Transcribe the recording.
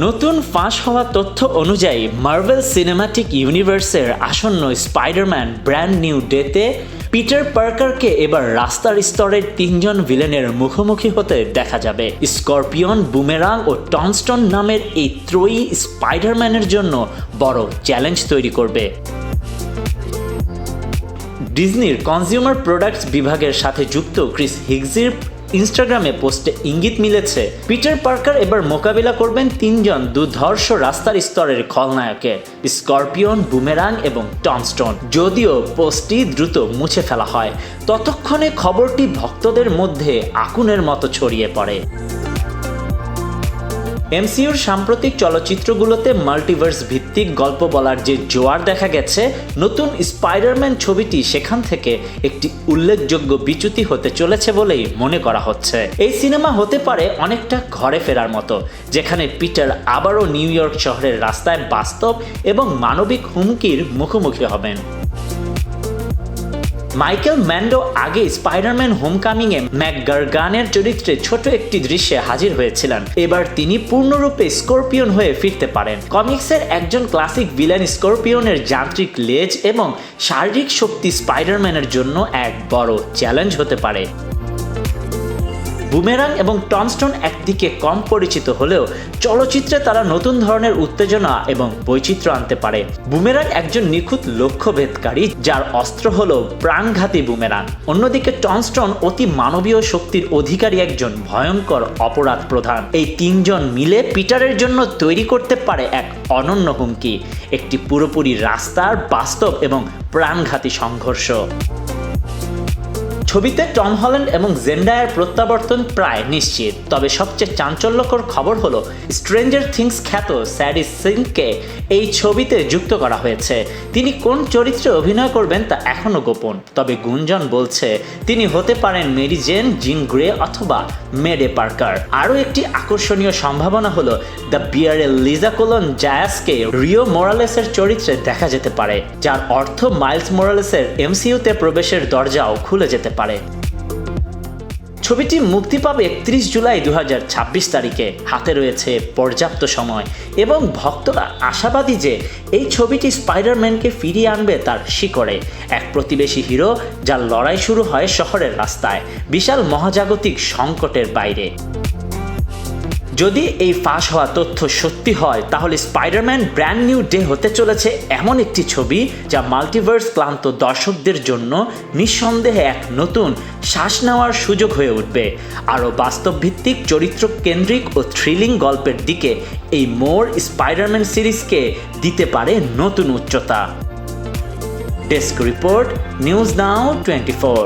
নতুন ফাঁস হওয়া তথ্য অনুযায়ী মার্ভেল সিনেমাটিক ইউনিভার্সের আসন্ন স্পাইডারম্যান ব্র্যান্ড নিউ ডেতে পিটার পার্কারকে এবার রাস্তার স্তরের তিনজন ভিলেনের মুখোমুখি হতে দেখা যাবে। স্করপিয়ন, বুমেরাং ও টনস্টন নামের এই ত্রয়ী স্পাইডারম্যানের জন্য বড় চ্যালেঞ্জ তৈরি করবে। ডিজনির কনজিউমার প্রোডাক্টস বিভাগের সাথে যুক্ত ক্রিস হিগজির ইনস্টাগ্রামে পোস্টে ইঙ্গিত মিলেছে, পিটার পার্কার এবার মোকাবিলা করবেন তিনজন দুর্ধর্ষ রাস্তার স্তরের খলনায়কের স্করপিয়ন, বুমেরাং এবং টমস্টোন যদিও পোস্টটি দ্রুত মুছে ফেলা হয়, ততক্ষণে খবরটি ভক্তদের মধ্যে আকুনের মতো ছড়িয়ে পড়ে। এমসিউর সাম্প্রতিক চলচ্চিত্রগুলোতে মাল্টিভার্স ভিত্তিক গল্প বলার যে জোয়ার দেখা গেছে, নতুন স্পাইডারম্যান ছবিটি সেখান থেকে একটি উল্লেখযোগ্য বিচ্যুতি হতে চলেছে বলেই মনে করা হচ্ছে। এই সিনেমা হতে পারে অনেকটা ঘরে ফেরার মতো, যেখানে পিটার আবারও নিউ ইয়র্ক শহরের রাস্তায় বাস্তব এবং মানবিক হুমকির মুখোমুখি হবেন। মাইকেল ম্যান্ডো আগে স্পাইডারম্যান হোমকামিংয়ে ম্যাকগার্গানের চরিত্রে ছোট একটি দৃশ্যে হাজির হয়েছিলেন। এবার তিনি পূর্ণরূপে স্কর্পিয়ন হয়ে ফিরতে পারেন। কমিক্সের একজন ক্লাসিক ভিলেন স্কর্পিয়নের যান্ত্রিক লেজ এবং শারীরিক শক্তি স্পাইডারম্যানের জন্য এক বড় চ্যালেঞ্জ হতে পারে। বুমেরাং এবং টমস্টোন একদিকে কম পরিচিত হলেও চলচ্চিত্রে তারা নতুন ধরনের উত্তেজনা এবং বৈচিত্র্য আনতে পারে। বুমেরাং একজন নিখুঁত লক্ষ্যভেদকারী যার অস্ত্র হল প্রাণঘাতী বুমেরাং। অন্যদিকে টমস্টোন অতি মানবীয় শক্তির অধিকারী একজন ভয়ঙ্কর অপরাধ প্রধান। এই তিনজন মিলে পিটারের জন্য তৈরি করতে পারে এক অনন্য হুমকি, একটি পুরোপুরি রাস্তার বাস্তব এবং প্রাণঘাতী সংঘর্ষ। ছবিতে টম হল্যান্ড এবং জেন্ডায়ার প্রত্যাবর্তন প্রায় নিশ্চিত। তবে সবচেয়ে চাঞ্চল্যকর খবর হলো স্ট্রেঞ্জার থিংস খ্যাত স্যারি সিংকে এই ছবিতে যুক্ত করা হয়েছে। তিনি কোন চরিত্রে অভিনয় করবেন তা এখনও গোপন। তবে গুঞ্জন বলছে, তিনি হতে পারেন মেরি জেন, জিন গ্রে অথবা মেডে পার্কার। আরও একটি আকর্ষণীয় সম্ভাবনা হলো, দ্য বিয়ারে লিজা কোলন জায়াসকে রিও মোরালেসের চরিত্রে দেখা যেতে পারে, যার অর্থ মাইলস মোরালেসের এমসিইউতে প্রবেশের দরজাও খুলে যেতে পারে। ছবিটি মুক্তি পাবে একত্রিশ জুলাই দু হাজার ছাব্বিশ তারিখে। হাতে রয়েছে পর্যাপ্ত সময় এবং ভক্তরা আশাবাদী যে এই ছবিটি স্পাইডারম্যানকে ফিরিয়ে আনবে তার শিকড়ে। এক প্রতিবেশী হিরো যার লড়াই শুরু হয় শহরের রাস্তায়, বিশাল মহাজাগতিক সংকটের বাইরে। যদি এই ফাঁস হওয়া তথ্য সত্যি হয়, তাহলে স্পাইডারম্যান ব্র্যান্ড নিউ ডে হতে চলেছে এমন একটি ছবি যা মাল্টিভার্স ক্লান্ত দর্শকদের জন্য নিঃসন্দেহে এক নতুন শ্বাস নেওয়ার সুযোগ হয়ে উঠবে। আরও বাস্তবভিত্তিক চরিত্র কেন্দ্রিক ও থ্রিলিং গল্পের দিকে এই মোর স্পাইডারম্যান সিরিজকে দিতে পারে নতুন উচ্চতা। Desk report, news now twenty four